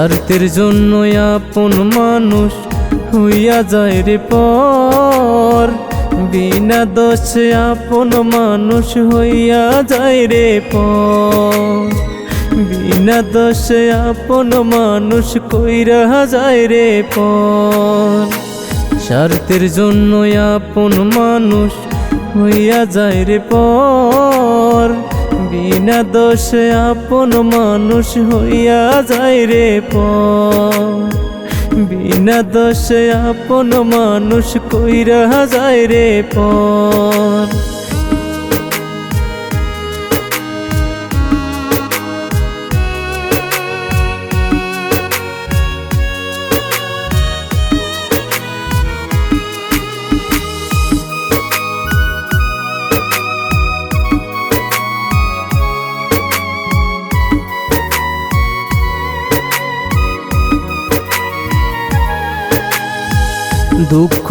স্বার্থের জন্য আপন মানুষ হইয়া যায় রে পর। বিনা দোষে আপন মানুষ হইয়া যায় রে পর। বিনা দোষে আপন মানুষ কইরা যায় রে পর। স্বার্থের জন্য আপন মানুষ হইয়া যায় রে পর। বিনা দোষে, আপন মানুষ হইয়া যায় রে প বিনা দোষে আপন মানুষ কইরা যায় রে পর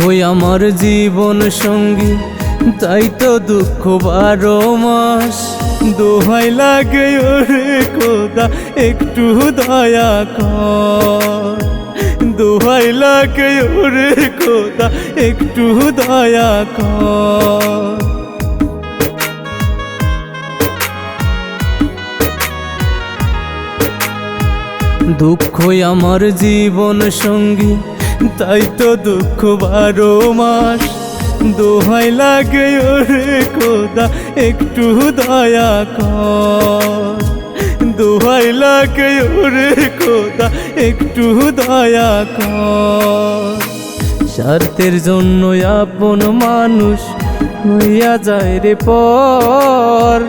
দুঃখই আমার জীবন সঙ্গী, তাই তো দুঃখ বারো মাস। দোহাই লাগে ওরে কোদা একটু দয়া কর। দোহাই লাগে ওরে কোদা একটু দয়া কর। দুঃখই আমার জীবন সঙ্গী তাই তো দুঃখ বারো মাস। দোহাই লাগে ওরে কোদা একটু দয়া কর। দোহাই লাগে ওরে কোদা একটু দয়া কর। স্বার্থের জন্য আপন মানুষ হইয়া যায় রে পর।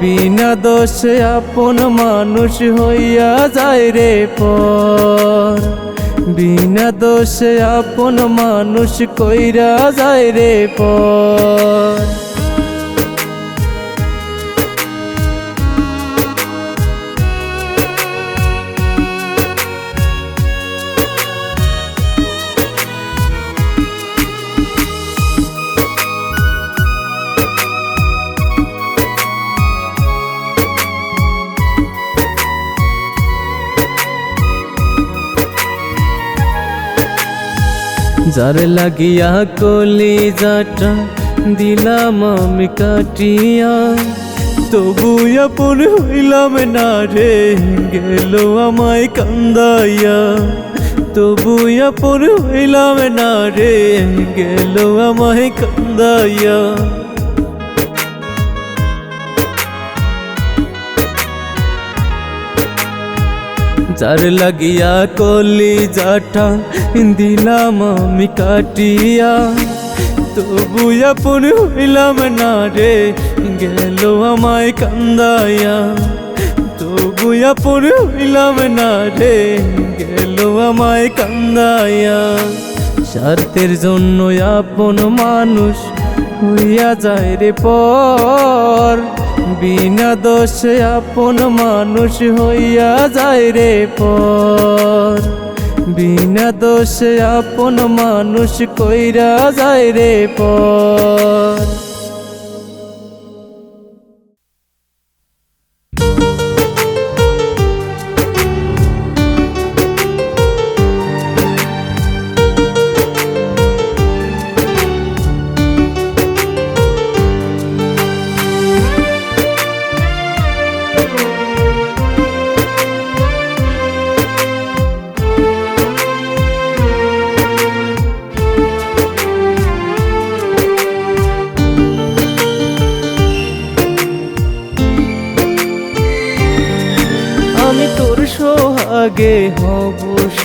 বিনা দোষে আপন মানুষ হইয়া যায় রে পর। বিনা দোষে আপন মানুষ কইরা যায় রে পর যার লাগিয়া কলি যাটা দিলাম আমি কাটিয়া, তবু আপন হইলাম না রে, গেল আমায় কান্দাইয়া। তবু আপন হইলাম না রে, গেল আমায় কান্দাইয়া। যার লাগিয়া কলি যাটা দিলাম আমি কাটিয়া। তবু আপন হইলাম না রে, গেল আমায় কান্দাইয়া। তবু আপন হইলাম না রে, গেল আমায় কান্দাইয়া। স্বার্থের জন্য আপন মানুষ হইয়া যায় রে পর। বিনা দোষে আপন মানুষ হইয়া যায় রে পর। বিনা দোষে আপন মানুষ কইরা যায় রে পর।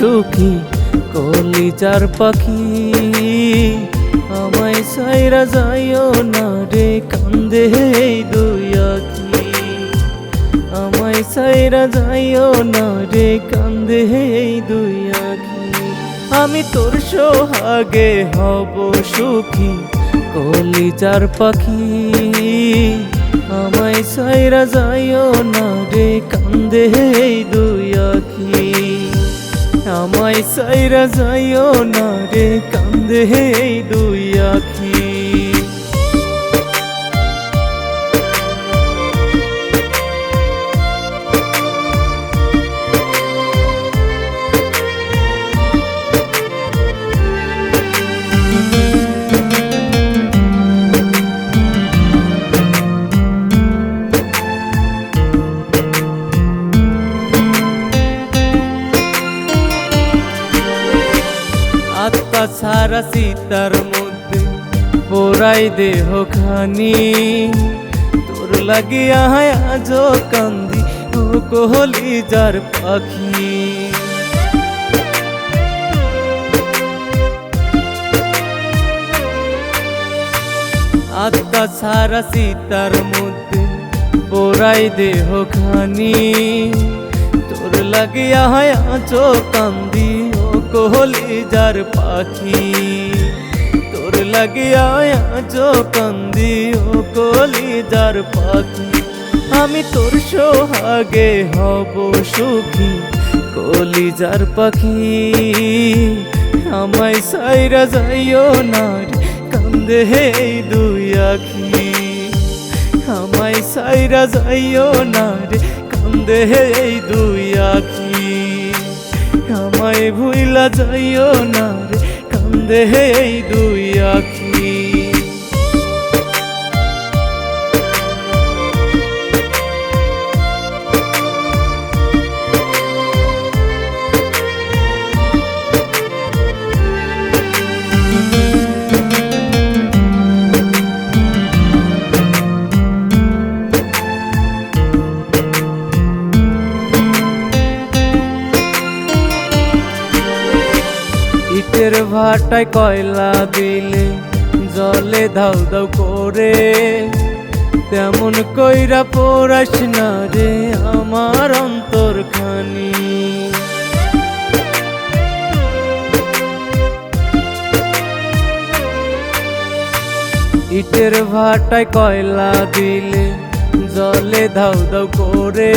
সুখী, কলিজার পাখি। আমায় সাইরা যাইও না রে, কান্দে আখি। আমায় সাইরা যাইও না রে, কান্দে আখি। আমি তোর সোহাগে হব সুখী, কলিজার পাখি। আমায় সাইরা যাইও না রে, কান্দে আখি আমায় সাইরা যাইও না রে কান্দে এই দুই আখি। পোড়াই দেহ খানি। তোর লাগিয়া আজ কান্দি, ও কোহলি যার পাখি। আত্মা ছাড়া সীতার মধ্যে পোড়াই দেহ খানি। তোর লাগিয়া আজ কান্দি, ও কোহলি যার পাখি। লাগিয়া আজ কান্দি ও কোহলি যার পাখি। আমি তোর সোহাগে হব সুখী কলিজার পাখি। আমায় সাইরা যাইও না রে, কান্দে হে দুই আখি। আমায় সাইরা যাইও না রে কান্দে হে দুই আখি। আমায় ভুইলা যাইও না রে কান্দে হে দুই আখি। ইটের ভাটায় কয়লা দিলে জলে ধাউ ধাউ করে। তেমন কইরা পড়াস না রে আমার অন্তর খানি ইটের ভাটায় কয়লা দিলে জলে ধাউ ধাউ করে।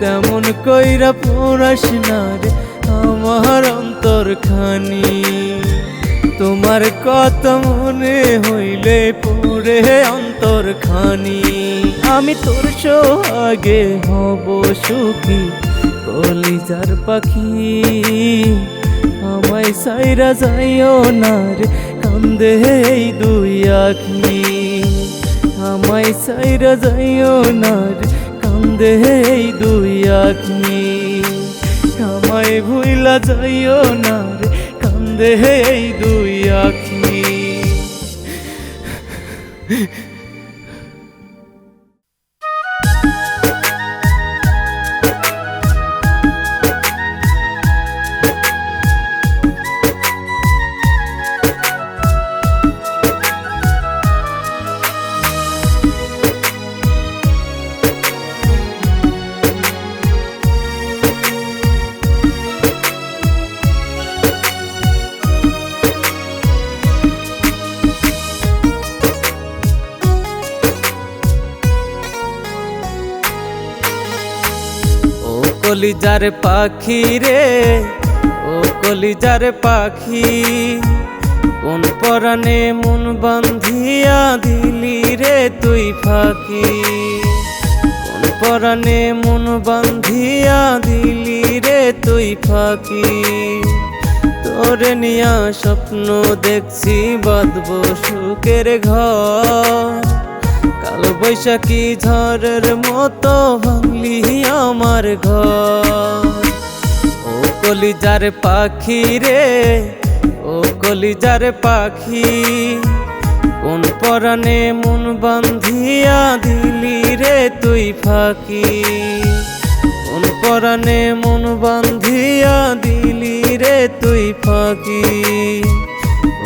তেমন কইরা পড়াস না রে আমার খানি তোমার কত মনে হইলে পড়ে অন্তর খানি আমি তোর সোহাগে হব সুখী, কলিজার পাখি। আমায় সাইরা যাইও না রে, কান্দে এই দুই আখি। আমায় সাইরা যাইও না রে, কান্দে এই দুই আখি। ভুইলা যাইও না রে কান্দে এই দুই আখি। কলিজার পাখি রে, ও কলিজার পাখি। কোন পরাণে মন বান্ধিয়া দিলি রে তুই ফাঁকি? কোন পরাণে মন বান্ধিয়া দিলি রে তুই ফাঁকি? তোরে নিয়া স্বপ্ন দেখছি, বাঁধব সুখের ঘর। কাল বৈশাখী ঝড়ের মতো ভাঙলি আমার ঘর। ও কলিজার পাখি রে, ও কলিজার পাখি, কোন পরাণে মন বান্ধিয়া দিলি রে তুই ফাঁকি? কোন পরাণে মন বান্ধিয়া দিলি রে তুই ফাঁকি?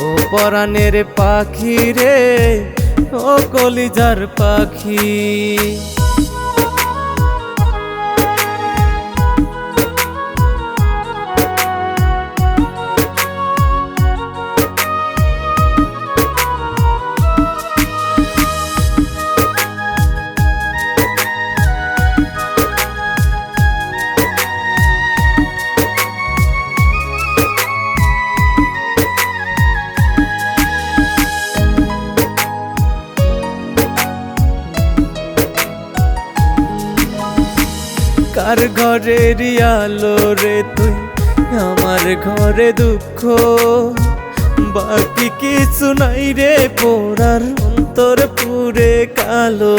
ও পরাণের পাখি রে ও কলিজার পাখি। কার ঘরের আলো রে তুই, আমার ঘরে দুঃখ। বাকি কিছু নাই রে পোড়ার, অন্তর পুরে কালো।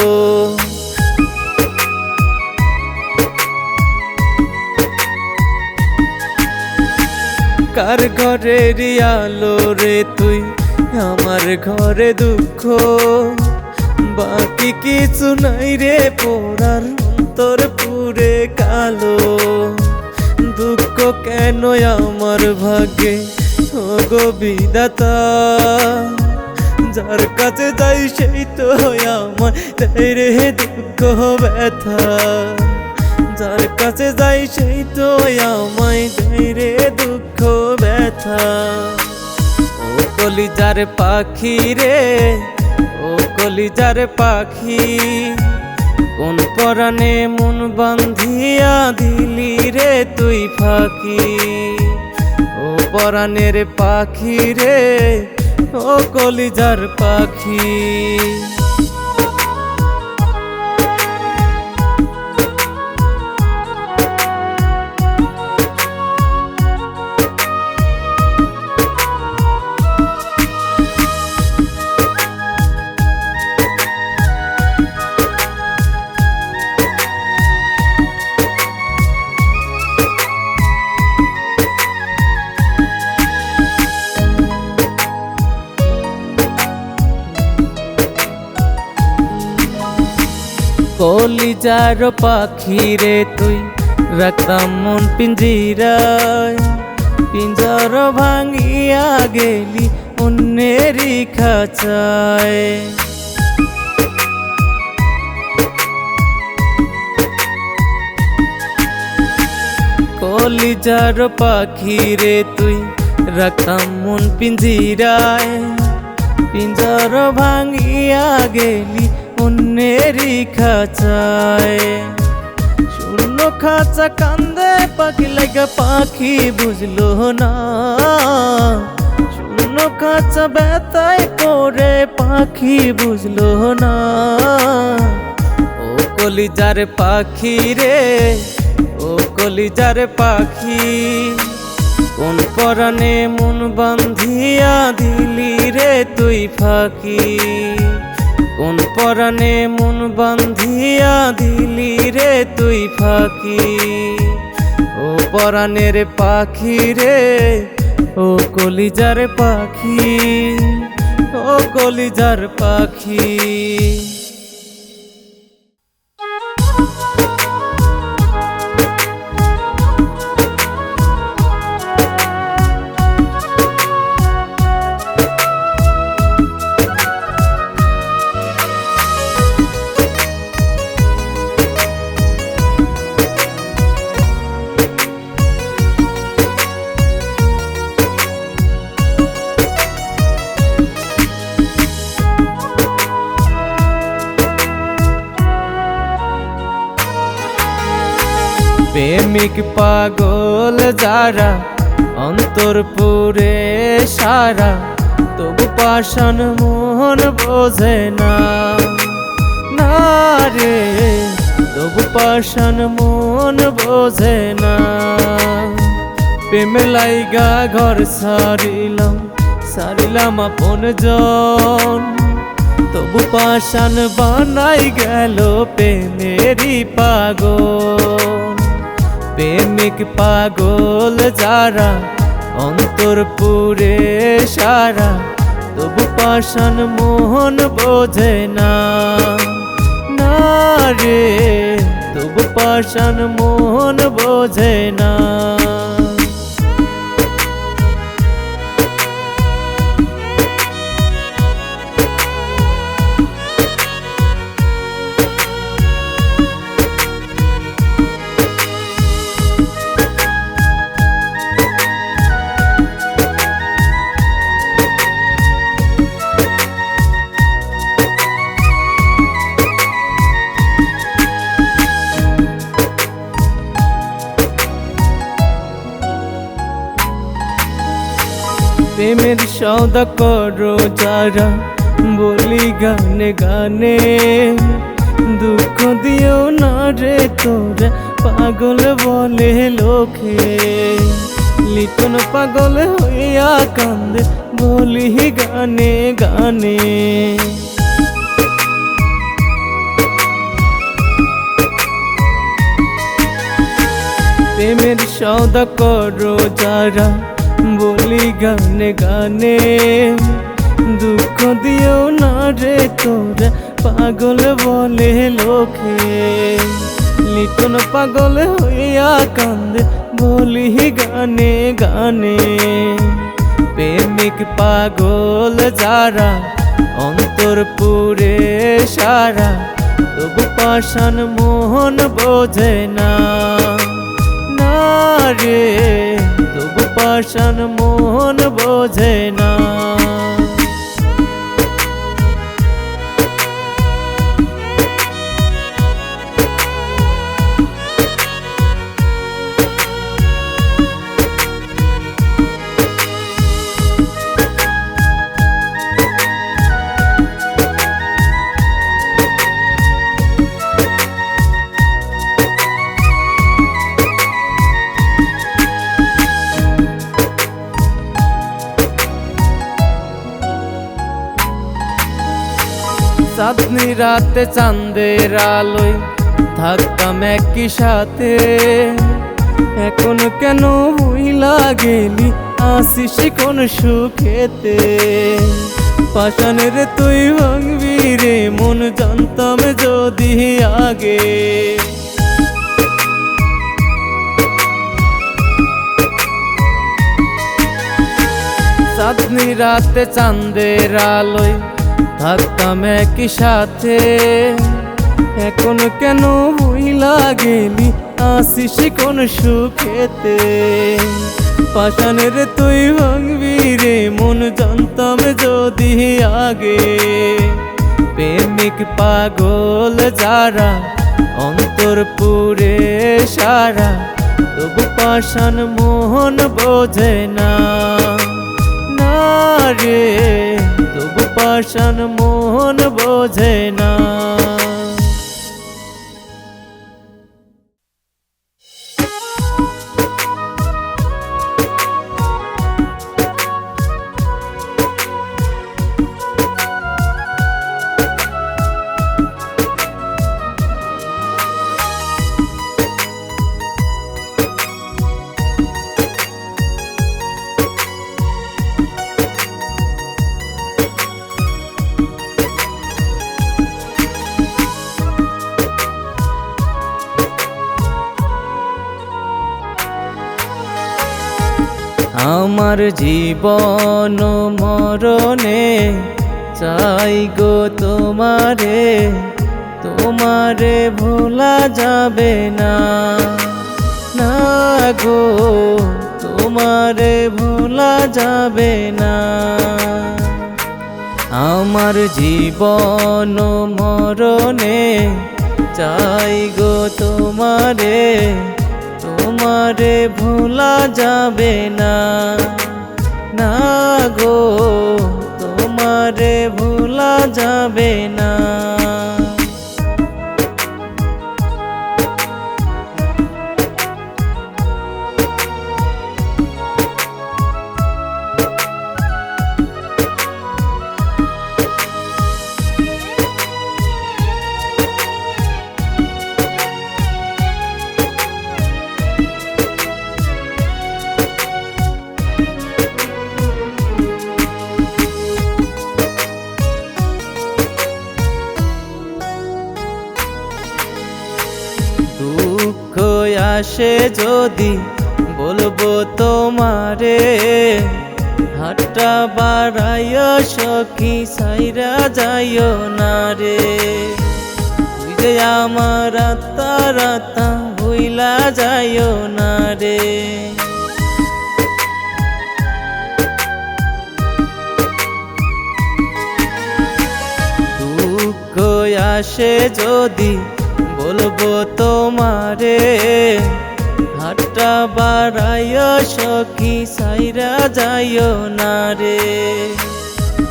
কার ঘরের আলো রে তুই, আমার ঘরে দুঃখ। বাকি কিছু নাই রে পোড়ার অন্তর পুরে কালো। দুঃখ কেন আমার ভাগ্যে? গো বিদাতা যার কাছে যাই সেই তো আমার। তাই রে দুঃখ ব্যথা, যার কাছে যাই সেই তো আমায়। দেয় রে দুঃখ ব্যথা। ও কলিজার পাখি রে, ও কলিজার পাখি। কোন পরাণে মন বান্ধিয়া দিলি রে তুই ফাঁকি? ও পরাণের পাখি রে, ও কলিজার পাখি। কলিজার পাখি রে তুই রাখতাম মন পিঞ্জিরায়। পিঞ্জর ভাঙিয়া গেলি অন্যেরই খাঁচায়। কলিজার পাখি রে তুই রাখতাম মন পিঞ্জিরায়। পিঞ্জর ভাঙিয়া গেলি অন্যেরই খাঁচায়। শূন্য খাঁচা কান্দে, পাখি লাগা পাখি বুঝলো না। শূন্য খাঁচা ব্যথায় করে পাখি বুঝলো না। ও কলিজার পাখি রে, ও কলিজার পাখি, কোন পরাণে মন বান্ধিয়া দিলি রে তুই ফাঁকি? কোন পরাণে মন বান্ধিয়া দিলি রে তুই ফাঁকি? ও পরাণের পাখি রে, ও কলিজার পাখি, ও কলিজার পাখি। প্রেমিক পাগল যারা, অন্তর পুরে সারা, তবু পাষাণ মন বোঝে না। রে, তবু পাষাণ মন বোঝে না। প্রেম লাইগা ঘর সারিলাম সারিলাম আপন জন। তবু পাষাণ বানাই গেল প্রেমেরই পাগল। প্রেমিক পাগল যারা, অন্তর পুরে সারা, তবু পাষাণ মোহন বোঝে না রে, তবু পাষাণ মোহন বোঝে না। সৌদা করো যারা বলি গানে গানে। দুঃখ দিও না রে তোরা, পাগল বলে লোকে। লিটন পাগল হইয়া কান্দে, বলি গানে গানে। প্রেমের সৌদা করো যারা বলি গানে গানে, দুঃখ দিও না রে তোরা, পাগল বলে লোকে। লিটন পাগল হইয়া কান্দে বলি গানে গানে। প্রেমিক পাগল যারা, অন্তর পুরে সারা, তবু পাষাণ মোহন বোঝে না রে। পাষাণ মোহন বোঝে না। রাতে চাঁদের আলোয় থাকতাম একই সাথে। এখন কেন ভুইলা গেলি আসিস কোন সুখেতে? পাষাণের তুই ভাঙবি রে, মন জানতাম যদি আগে। চাঁদনি রাতে চাঁদের আলোয় থাকতাম একই সাথে। এখন কেন ভুইলা গেলি আসিস কোন সুখেতে। পাষাণের তুই ভাঙবি রে, মন জানতাম যদি আগে। প্রেমিক পাগল যারা, অন্তর পুরে সারা, তবু পাষাণ মোহন বোঝে না রে। পাষাণ মোহন বোঝে না। আমার জীবন মরণে চাই গো তোমারে তোমারে ভোলা যাবে না। না গো, তোমারে ভোলা যাবে না। আমার জীবন মরণে চাই গো তোমারে তোমারে ভোলা যাবে না। না গো তোমারে ভুলা যাবে না। আসে যদি বলব তোমারে হাটটা বাড়াইয় সখী, সাইরা যাইও না রে। যে আমার রাতা রাতা ভুইলা যাইও না রে। আসে যদি বলব তোমারে হাটটা বাড়াইয় সখী, সাইরা যাইও না রে।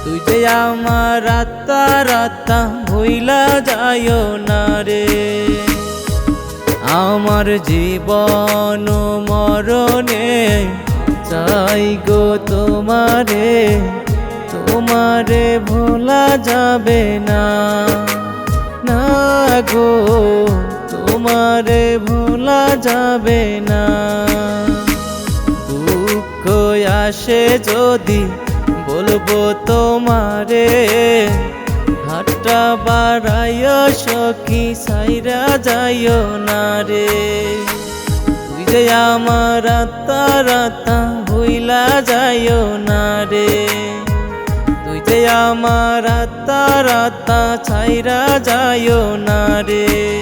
তুই যে আমার রাতা রাতা ভইলা যাইও না রে। আমার জীবন মরণে চাই গো তোমারে তোমারে ভোলা যাবে না। না গো। তোমারে ভোলা যাবে না। দুঃখ আসে যদি বলব তোমারে। হাতটা বাড়াইয় সখী, সাইরা যাইও না রে। তুই যে আমার রাতা রাতা হইলা যাইও না রে। তুই যে আমার রাতা রাতা ছাইরা যাইও না রে।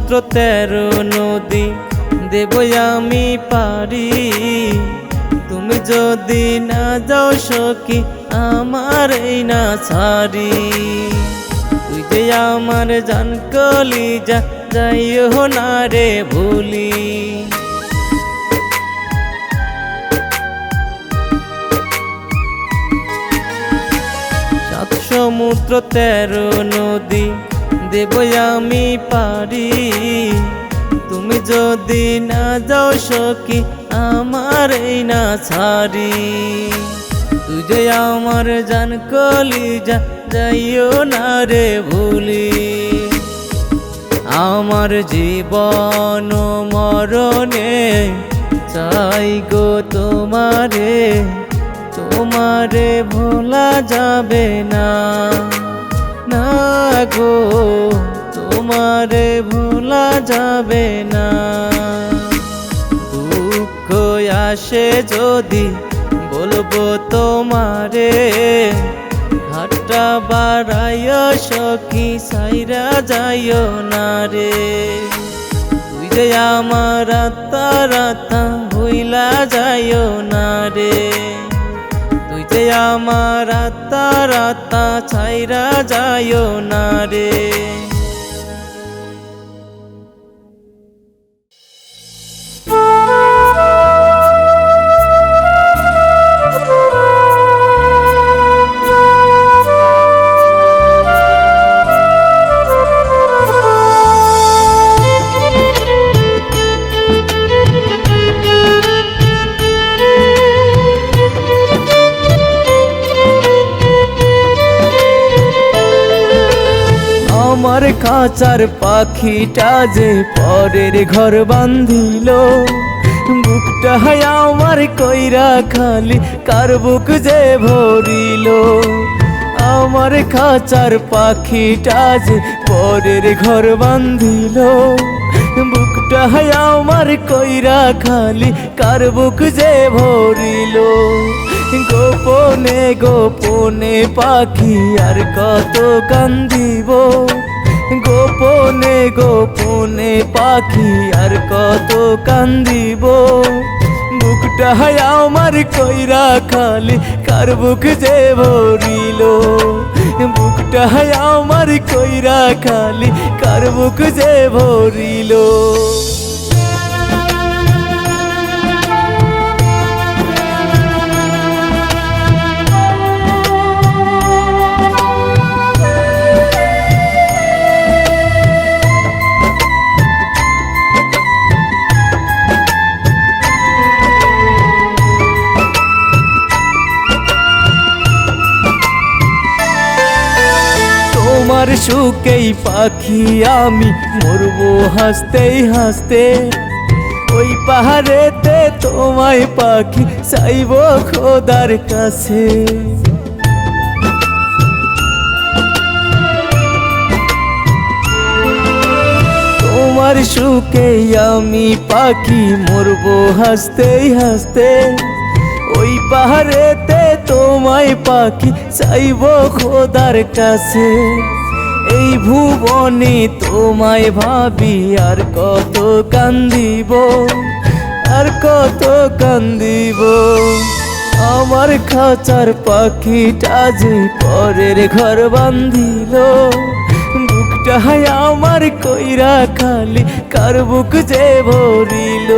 সমুদ্র তেরো নদী দেব আমি পারি। তুমি যদি না যাও সখী, আমার এই না ছাড়ি। তুই যে আমার জান কলি যা যাইও না রে ভুলি। সাত সমুদ্র তেরো নদী দেব আমি পারি। তুমি যদি না যাও সখী, আমার এই না ছাড়ি। তুই যে আমার জান কলি যা যাইও না রে ভুলি। আমার জীবন মরণে চাই গো তোমারে তোমারে ভোলা যাবে না। না গো, তোমারে ভোলা যাবে না। দুঃখ আসে যদি বলব তোমারে হাতটা বাড়াইয় সখী, সাইরা যাইও না রে। তুই যে আমার রাতা রাতা হইলা যাইও না রে। যে আমার রাতা রাতা ছাইরা যায় না রে। খাঁচার পাখিটা যে পরের ঘর বান্ধিল বুকটা আমার কইরা খালি, কার বুক যে ভরিল। আমার খাঁচার পাখিটা যে পরের ঘর বান্ধিল বুকটা আমার কইরা খালি, কার বুক যে ভরিল। গোপনে গোপনে পাখি আর কত কান্দিব। গোপনে গোপনে পাখি আর কত কান্দিব। বুকটা আমার কইরা খালি, কার বুক যে ভরিল। বুকটা আমার কইরা খালি, কার বুক যে ভরিল। তোমার সুখেই পাখি আমি মরবো হাসতেই হাসতে। ওই পাহাড়েতে তোমায় পাখি চাইব খোদার কাছে। তোমার সুখে আমি পাখি মরবো হাসতেই হাসতে। ওই পাহাড়েতে তোমায় পাখি চাইব খোদার কাছে। এই ভুবনে তোমায় ভাবি আর কত কান্দিব, আর কত কান্দিব। আমার খাঁচার পাখিটা যে পরের ঘর বান্ধিল বুক বুকটা আমার কইরা খালি কার বুক যে ভরিল।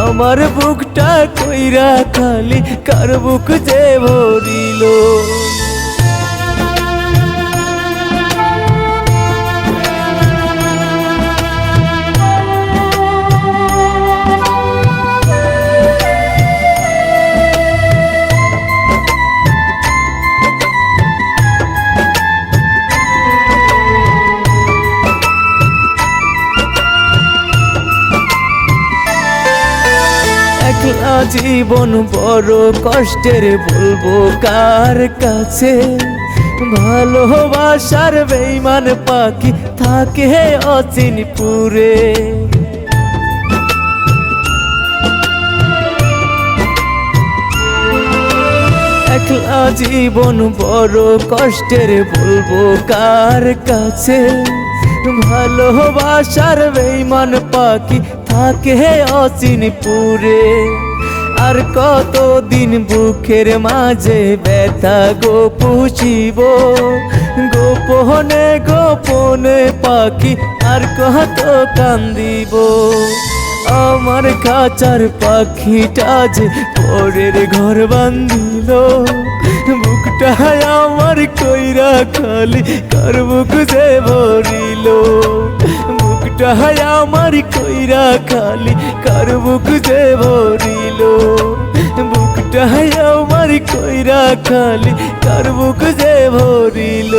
আমার বুকটা কইরা খালি কার বুক যে ভরিল। জীবন বড় কষ্টের বলব কার কাছে? ভালোবাসার বেইমান পাখি থাকে অচিনপুরে একলা জীবন বড় কষ্টের বলব কার কাছে? ভালোবাসার বেইমান পাখি থাকে অচিনপুরে। আর কতদিন বুকের মাঝে ব্যথা গো পুষিব। গোপনে গোপনে পাখি আর কত কান্দিব। আমার কাচার পাখিটা যে পরের ঘর বান্ধিল। বুকটা আমার কইরা খালি কার বুক যে ভরিল। বুকটা আমার কইরা খালি, কার বুক যে ভরিল? বুকটা আমার কইরা খালি, কার বুক যে ভরিল?